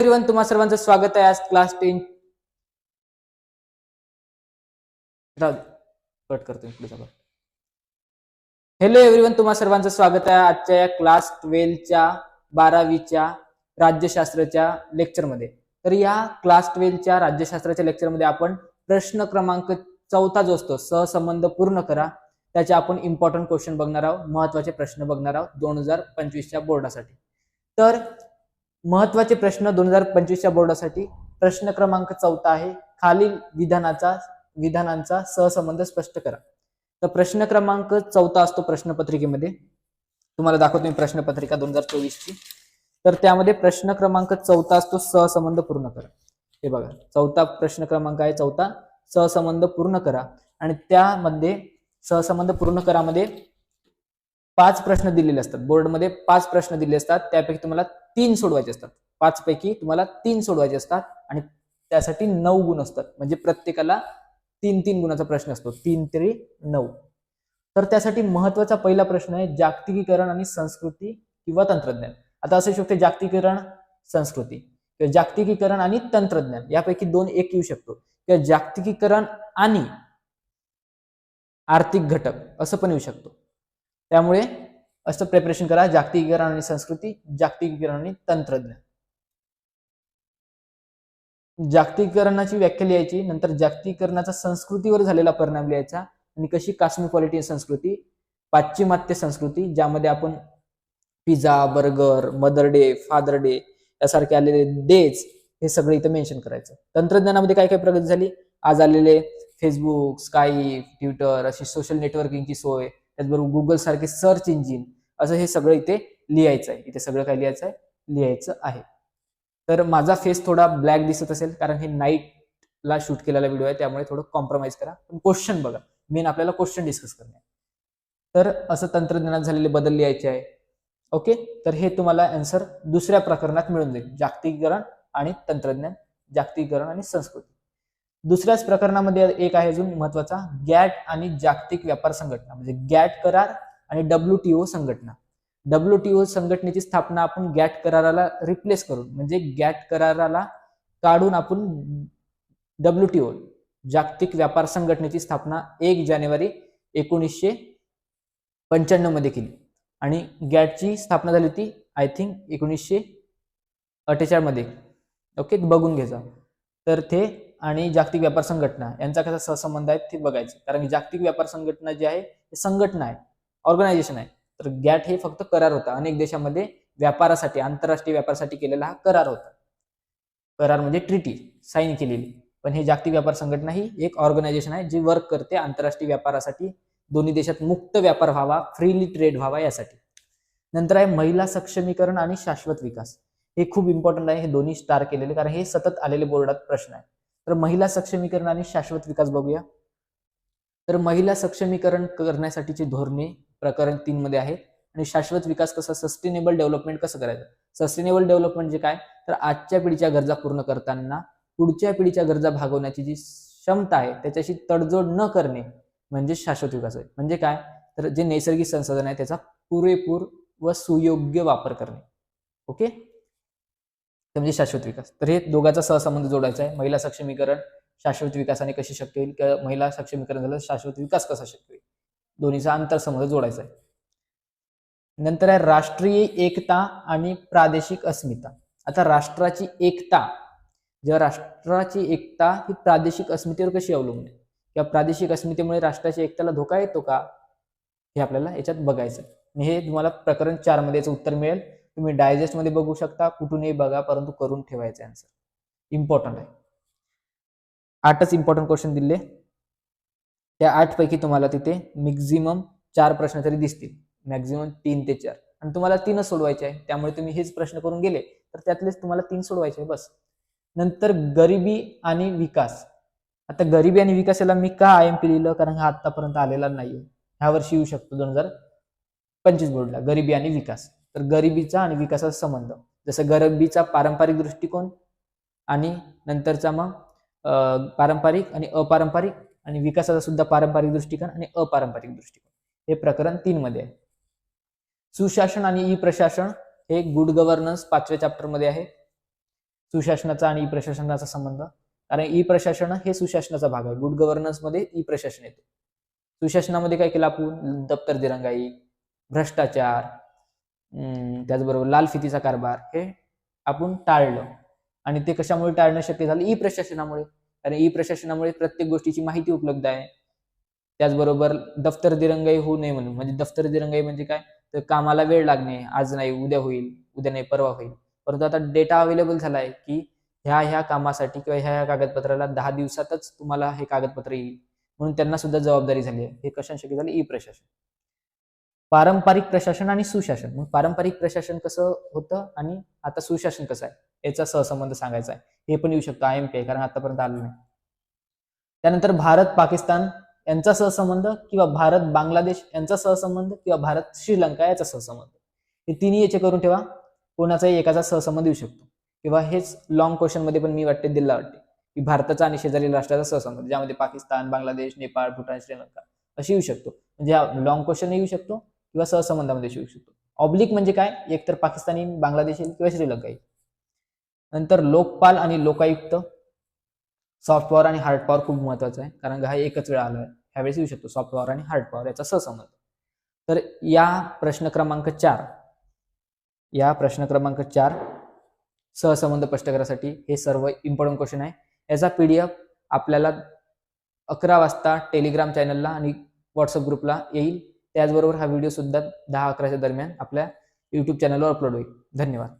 Everyone तुम्हा सर्वांचं स्वागत आहे आज क्लास टेन कट करतो हॅलो एव्हरीवन तुम्हा सर्वांचं स्वागत आहे आजच्या या क्लास ट्वेल्वच्या बारावीच्या राज्यशास्त्राच्या लेक्चरमध्ये तर या क्लास ट्वेल्वच्या राज्यशास्त्राच्या लेक्चरमध्ये आपण प्रश्न क्रमांक चौथा जो असतो सहसंबंध पूर्ण करा. त्याचे आपण इम्पॉर्टंट क्वेश्चन बघणार आहोत महत्त्वाचे प्रश्न बघणार आहोत दोन हजार पंचवीसच्या बोर्डासाठी तर महत्त्वाचे प्रश्न दोन हजार पंचवीसच्या बोर्डासाठी प्रश्न क्रमांक चौथा आहे. खालील विधानाचा विधानांचा सहसंबंध स्पष्ट करा. तर प्रश्न क्रमांक चौथा असतो प्रश्नपत्रिकेमध्ये. तुम्हाला दाखवतो मी प्रश्नपत्रिका दोन हजार चोवीसची. तर त्यामध्ये प्रश्न क्रमांक चौथा असतो सहसंबंध पूर्ण करा. हे बघा चौथा प्रश्न क्रमांक आहे चौथा. सहसंबंध पूर्ण करा. आणि त्यामध्ये सहसंबंध पूर्ण करामध्ये पाच प्रश्न दिलेले असतात. बोर्डमध्ये पाच प्रश्न दिलेले असतात. त्यापैकी तुम्हाला तीन सोडवायचे असतात. पाच पैकी तुम्हाला तीन सोडवायचे असतात आणि त्यासाठी नऊ गुण असतात. म्हणजे प्रत्येकाला तीन तीन गुणाचा प्रश्न असतो. तीन तरी नऊ. तर त्यासाठी महत्त्वाचा पहिला प्रश्न आहे जागतिकीकरण आणि संस्कृती किंवा तंत्रज्ञान. आता असू शकते जागतिकीकरण संस्कृती किंवा जागतिकीकरण आणि तंत्रज्ञान. यापैकी दोन एक येऊ शकतो. किंवा जागतिकीकरण आणि आर्थिक घटक असं पण येऊ शकतो. त्यामुळे असं प्रिपरेशन करा जागतिकीकरण आणि संस्कृती जागतिकीकरण आणि तंत्रज्ञान. जागतिकीकरणाची व्याख्या लिहायची नंतर जागतिकीकरणाचा संस्कृतीवर झालेला परिणाम लिहायचा आणि कशी कास्मिपॉलिटी संस्कृती पाश्चिमात्य संस्कृती ज्यामध्ये आपण pizza burger mother day father day यासारखे आलेले डेज हे सगळे इथं मेन्शन करायचं. तंत्रज्ञानामध्ये काय काय प्रगती झाली? आज आलेले फेसबुक स्काईप ट्विटर अशी सोशल नेटवर्किंगची सोय त्याचबरोबर गुगल सारखे सर्च इंजिन असं हे सगळं इथे लिहायचं आहे. इथे सगळं काय लिहायचं आहे? लिहायचं आहे. तर माझा फेस थोडा ब्लॅक दिसत असेल कारण हे नाईटला शूट केलेला व्हिडिओ आहे त्यामुळे थोडं कॉम्प्रोमाइज करा. पण क्वेश्चन बघा. मेन आपल्याला क्वेश्चन डिस्कस करणे तर असं तंत्रज्ञानात झालेले बदल लिहायचे आहे. ओके तर हे तुम्हाला आन्सर दुसऱ्या प्रकरणात मिळून जाईल. जागतिकीकरण आणि तंत्रज्ञान जागतिकीकरण आणि संस्कृती. दुसऱ्याच प्रकरणामध्ये एक आहे अजून महत्त्वाचा गॅट आणि जागतिक व्यापार संघटना म्हणजे गॅट करार आणि डब्ल्यू टी ओ संघटना. डब्ल्यू टी ओ संघटनेची स्थापना आपण गॅट कराराला रिप्लेस करून म्हणजे गॅट कराराला काढून आपण डब्ल्यू टी ओ जागतिक व्यापार संघटनेची स्थापना एक जानेवारी एकोणीसशे पंच्याण्णवमध्ये केली. आणि गॅटची स्थापना झाली होती आय थिंक एकोणीसशे अठ्ठेचाळमध्ये. ओके बघून घ्यायचा. तर ते आणि जागतिक व्यापार संघटना यांचा कसा सहसंबंध आहे ते बघायचं. कारण की जागतिक व्यापार संघटना जी आहे ते संघटना आहे ऑर्गनायझेशन आहे. तर गॅट हे फक्त करार होता. अनेक देशामध्ये व्यापारासाठी आंतरराष्ट्रीय व्यापारासाठी केलेला हा करार होता. करार म्हणजे ट्रिटी साईन केलेली. पण हे जागतिक व्यापार संघटना ही एक ऑर्गनायझेशन आहे जी वर्क करते आंतरराष्ट्रीय व्यापारासाठी. दोन्ही देशात मुक्त व्यापार व्हावा फ्रीली ट्रेड व्हावा यासाठी. नंतर आहे महिला सक्षमीकरण आणि शाश्वत विकास. हे खूप इम्पॉर्टंट आहे हे दोन्ही स्टार केलेले. कारण हे सतत आलेले बोर्डात प्रश्न आहे. तर महिला सक्षमीकरण आणि शाश्वत विकास बघूया. तर महिला सक्षमीकरण करण्यासाठीची धोरणे प्रकरण तीन मध्ये आहेत आणि शाश्वत विकास कसा? सस्टेनेबल डेव्हलपमेंट कसं करायचं? सस्टेनेबल डेव्हलपमेंट म्हणजे काय? तर आजच्या पिढीच्या गरजा पूर्ण करताना पुढच्या पिढीच्या गरजा भागवण्याची जी क्षमता आहे त्याच्याशी तडजोड न करणे म्हणजे शाश्वत विकास आहे. म्हणजे काय? तर जे नैसर्गिक संसाधन आहे त्याचा पुरेपूर व सुयोग्य वापर करणे. ओके? ते म्हणजे शाश्वत विकास. तर हे दोघांचा सहसंबंध जोडायचा आहे. महिला सक्षमीकरण शाश्वत विकासाने कशी शक्य होईल? किंवा महिला सक्षमीकरण झालं शाश्वत विकास कसा शक्य होईल? दोन्हीचा आंतरसंबंध जोडायचा आहे. नंतर आहे राष्ट्रीय एकता आणि प्रादेशिक अस्मिता. आता राष्ट्राची एकता जेव्हा राष्ट्राची एकता ही प्रादेशिक अस्मितेवर कशी अवलंबून आहे? किंवा प्रादेशिक अस्मितेमुळे राष्ट्राच्या एकतेला धोका येतो का? हे आपल्याला याच्यात बघायचं हे तुम्हाला प्रकरण चारमध्ये याचं उत्तर मिळेल. तुम्ही डायजेस्टमध्ये बघू शकता कुठूनही बघा परंतु करून ठेवायचे आन्सर इम्पॉर्टंट आहे. आठच इम्पॉर्टंट क्वेश्चन दिले. त्या आठ पैकी तुम्हाला तिथे मॅक्झिमम चार प्रश्न तरी दिसतील. मॅक्झिमम तीन ते चार. आणि तुम्हाला तीनच सोडवायचे आहे. त्यामुळे तुम्ही हेच प्रश्न करून गेले तर त्यातलेच तुम्हाला तीन सोडवायचे आहे. बस. नंतर गरिबी आणि विकास. आता गरिबी आणि विकास याला मी का आय एम पी लिहिलं? कारण हा आतापर्यंत आलेला नाहीये. ह्या वर्षी येऊ शकतो दोन हजार पंचवीस बोर्डला. गरिबी आणि विकास. तर गरिबीचा आणि विकासाचा संबंध. जसं गरिबीचा पारंपरिक दृष्टिकोन आणि नंतरचा मग पारंपरिक आणि अपारंपरिक आणि विकासाचा सुद्धा पारंपरिक दृष्टिकोन आणि अपारंपरिक दृष्टिकोन. हे प्रकरण तीन मध्ये आहे. सुशासन आणि ई प्रशासन हे गुड गव्हर्नन्स पाचव्या चॅप्टरमध्ये आहे. सुशासनाचा आणि ई प्रशासनाचा संबंध. कारण ई प्रशासन हे सुशासनाचा भाग आहे. गुड गव्हर्नन्समध्ये ई प्रशासन येतो. सुशासनामध्ये काय केलं आपण? दप्तर दिरंगाई भ्रष्टाचार त्याचबरोबर लाल फितीचा कारभार हे आपण टाळलं. आणि ते कशामुळे टाळणं शक्य झालं? ई प्रशासनामुळे कारण ई प्रशासनामुळे प्रत्येक गोष्टीची माहिती उपलब्ध आहे. त्याचबरोबर दफ्तर दिरंगाई होऊ नये म्हणून. म्हणजे दफ्तर दिरंगाई म्हणजे काय? तर कामाला वेळ लागणे. आज नाही उद्या होईल. उद्या नाही परवा होईल. परंतु आता डेटा अवेलेबल झाला आहे की ह्या ह्या कामासाठी किंवा ह्या ह्या कागदपत्राला दहा दिवसातच तुम्हाला हे कागदपत्र येईल. म्हणून त्यांना सुद्धा जबाबदारी झाली आहे. हे कशा शक्य झालं? ई प्रशासन पारंपरिक प्रशासन आणि सुशासन. मग पारंपरिक प्रशासन कसं होतं आणि आता सुशासन कसं आहे? याचा सहसंबंध सांगायचा आहे. हे पण येऊ शकतो. आय एम पी कारण आतापर्यंत आलं नाही. त्यानंतर भारत पाकिस्तान यांचा सहसंबंध किंवा भारत बांगलादेश यांचा सहसंबंध किंवा भारत श्रीलंका याचा सहसंबंध. हे तिन्ही याचे करून ठेवा. कोणाचाही एकाचा सहसंबंध येऊ शकतो. किंवा हेच लॉंग क्वेश्चनमध्ये पण मी वाटते दिल्ला वाटते की भारताचा आणि शेजारी राष्ट्राचा सहसंबंध. ज्यामध्ये पाकिस्तान बांगलादेश नेपाळ भूटान श्रीलंका अशी येऊ शकतो. म्हणजे हा लॉंग क्वेश्चन येऊ शकतो. किंवा सहसंबंधामध्ये येऊ शकतो. ऑब्लिक म्हणजे काय? एकतर पाकिस्तानी बांगलादेश येईल किंवा श्रीलंका येईल नंतर लोकपाल आणि लोकायुक्त. सॉफ्ट पॉवर आणि हार्ड पॉवर खूप महत्वाचं आहे कारण हा एकच वेळा आला आहे ह्यावेळेस येऊ शकतो सॉफ्ट पॉवर आणि हार्ड पॉवर याचा सहसंबंध. तर या प्रश्न क्रमांक चार. या प्रश्न क्रमांक चार सहसंबंध स्पष्ट करण्यासाठी हे सर्व इम्पॉर्टंट क्वेश्चन आहे. याचा पीडीएफ आपल्याला अकरा वाजता टेलिग्राम चॅनलला आणि व्हॉट्सअप ग्रुपला येईल. त्याचबरोबर हा व्हिडिओ सुद्धा दहा अकराच्या दरम्यान आपल्या यूट्यूब चॅनलवर अपलोड होईल. धन्यवाद.